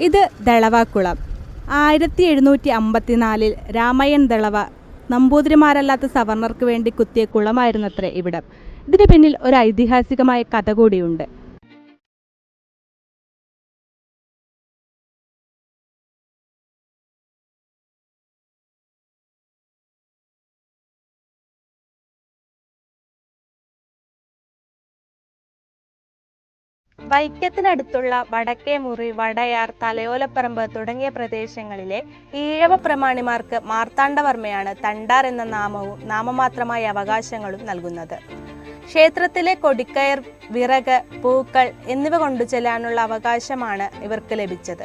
ഇത് ദളവാക്കുളം. ആയിരത്തി എഴുന്നൂറ്റി അമ്പത്തിനാലിൽ രാമയൻ ദളവ നമ്പൂതിരിമാരല്ലാത്ത സവർണർക്ക് വേണ്ടി കുത്തിയ കുളമായിരുന്നത്രേ ഇവിടം. ഇതിന് പിന്നിൽ ഒരു ഐതിഹാസികമായ കഥ കൂടിയുണ്ട്. വൈക്കത്തിനടുത്തുള്ള വടക്കേമുറി വടയാർ തലയോലപ്പറമ്പ് തുടങ്ങിയ പ്രദേശങ്ങളിലെ ഈഴവ പ്രമാണിമാർക്ക് മാർത്താണ്ഡവർമ്മയാണ് തണ്ടാർ എന്ന നാമവും നാമമാത്രമായ അവകാശങ്ങളും നൽകുന്നത്. ക്ഷേത്രത്തിലെ കൊടിക്കയർ വിറക് പൂക്കൾ എന്നിവ കൊണ്ടു ചെല്ലാനുള്ള അവകാശമാണ് ഇവർക്ക് ലഭിച്ചത്.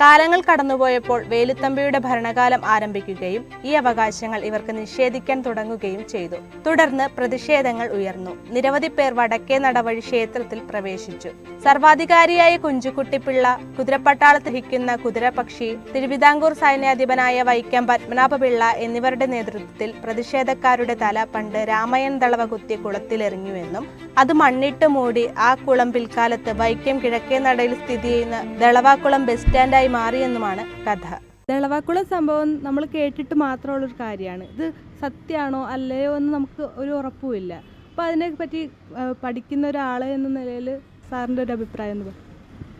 കാലങ്ങൾ കടന്നുപോയപ്പോൾ വേലുത്തമ്പിയുടെ ഭരണകാലം ആരംഭിക്കുകയും ഈ അവകാശങ്ങൾ ഇവർക്ക് നിഷേധിക്കാൻ തുടങ്ങുകയും ചെയ്തു. തുടർന്ന് പ്രതിഷേധങ്ങൾ ഉയർന്നു. നിരവധി പേർ വടക്കേ നടവഴി ക്ഷേത്രത്തിൽ പ്രവേശിച്ചു. സർവാധികാരിയായ കുഞ്ചുകുട്ടിപ്പിള്ള കുതിരപ്പട്ടാളത്ത് ഹിക്കുന്ന കുതിരപക്ഷി തിരുവിതാംകൂർ സൈന്യാധിപനായ വൈക്കം പത്മനാഭപിള്ള എന്നിവരുടെ നേതൃത്വത്തിൽ പ്രതിഷേധക്കാരുടെ തല പണ്ട് രാമയൻ ദളവ കുത്തിയ കുളത്തിലെറിഞ്ഞുവെന്നും അത് മണ്ണിട്ട് മൂടി ആ കുളം പിൽക്കാലത്ത് വൈക്കം കിഴക്കേ നടയിൽ സ്ഥിതി ചെയ്യുന്ന ദളവാക്കുളം ബസ് സ്റ്റാൻഡായി മാറിയെന്നുമാണ് കഥ. ദളവാക്കുളം സംഭവം നമ്മൾ കേട്ടിട്ട് മാത്രമുള്ളൊരു കാര്യമാണ്. ഇത് സത്യമാണോ അല്ലയോ എന്ന് നമുക്ക് ഒരു ഉറപ്പുമില്ല. അപ്പോൾ അതിനെപ്പറ്റി പഠിക്കുന്ന ഒരാൾ എന്ന നിലയിൽ സാറിന്റെ ഒരു അഭിപ്രായം എന്ന് പറ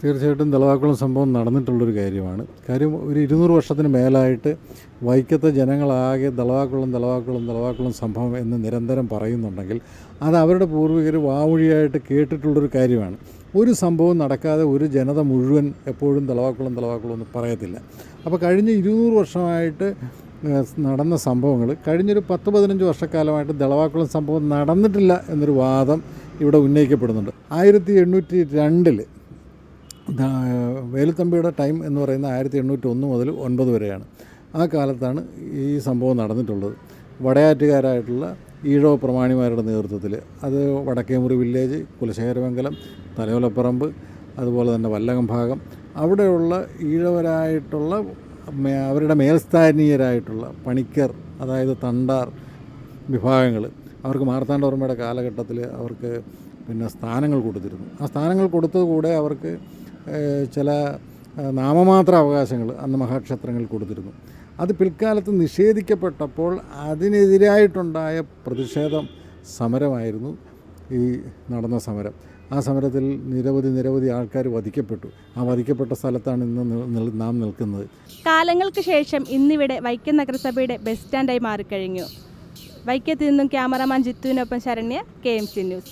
തീർച്ചയായിട്ടും ദളവാക്കുളം സംഭവം നടന്നിട്ടുള്ളൊരു കാര്യമാണ്. കാര്യം ഒരു ഇരുന്നൂറ് വർഷത്തിന് മേലായിട്ട് വൈക്കത്തെ ജനങ്ങളാകെ തലവാക്കുളം തലവാക്കുളം തലവാക്കുളം സംഭവം എന്ന് നിരന്തരം പറയുന്നുണ്ടെങ്കിൽ അത് അവരുടെ പൂർവികർ വാമൊഴിയായിട്ട് കേട്ടിട്ടുള്ളൊരു കാര്യമാണ്. ഒരു സംഭവം നടക്കാതെ ഒരു ജനത മുഴുവൻ എപ്പോഴും തലവാക്കുളം തലവാക്കുളം എന്ന് പറയത്തില്ല. അപ്പോൾ കഴിഞ്ഞ ഇരുന്നൂറ് വർഷമായിട്ട് നടന്ന സംഭവങ്ങൾ കഴിഞ്ഞൊരു പത്ത് പതിനഞ്ച് വർഷക്കാലമായിട്ട് ദളവാക്കുളം സംഭവം നടന്നിട്ടില്ല എന്നൊരു വാദം ഇവിടെ ഉന്നയിക്കപ്പെടുന്നുണ്ട്. ആയിരത്തി എണ്ണൂറ്റി രണ്ടിൽ വേലുത്തമ്പിയുടെ ടൈം എന്ന് പറയുന്ന ആയിരത്തി എണ്ണൂറ്റി ഒന്ന് മുതൽ ഒൻപത് വരെയാണ്. ആ കാലത്താണ് ഈ സംഭവം നടന്നിട്ടുള്ളത്. വടയാറ്റുകാരായിട്ടുള്ള ഈഴോ പ്രമാണിമാരുടെ നേതൃത്വത്തിൽ. അത് വടക്കേമുറി വില്ലേജ് കുലശേഖരമംഗലം തലയോലപ്പറമ്പ് അതുപോലെ തന്നെ വല്ലകം ഭാഗം. അവിടെയുള്ള ഈഴവരായിട്ടുള്ള അവരുടെ മേൽസ്ഥാനീയരായിട്ടുള്ള പണിക്കർ അതായത് തണ്ടാർ വിഭാഗങ്ങൾ അവർക്ക് മാർത്താണ്ഡവർമ്മയുടെ കാലഘട്ടത്തിൽ അവർക്ക് പിന്നെ സ്ഥാനങ്ങൾ കൊടുത്തിരുന്നു. ആ സ്ഥാനങ്ങൾ കൊടുത്തതുകൂടെ അവർക്ക് ചില നാമമാത്ര അവകാശങ്ങൾ അന്ന് മഹാക്ഷേത്രങ്ങൾ കൊടുത്തിരുന്നു. അത് പിൽക്കാലത്ത് നിഷേധിക്കപ്പെട്ടപ്പോൾ അതിനെതിരായിട്ടുണ്ടായ പ്രതിഷേധം സമരമായിരുന്നു ഈ നടന്ന സമരം. ആ സമരത്തിൽ നിരവധി നിരവധി ആൾക്കാർ വധിക്കപ്പെട്ടു. ആ വധിക്കപ്പെട്ട സ്ഥലത്താണ് ഇന്ന് നാം നിൽക്കുന്നത്. കാലങ്ങൾക്ക് ശേഷം ഇന്നിവിടെ വൈക്കം നഗരസഭയുടെ ബസ് സ്റ്റാൻഡായി മാറിക്കഴിഞ്ഞു. വൈക്കത്തിൽ നിന്നും cameraman ജിത്തുവിനൊപ്പം Saranya K M C news.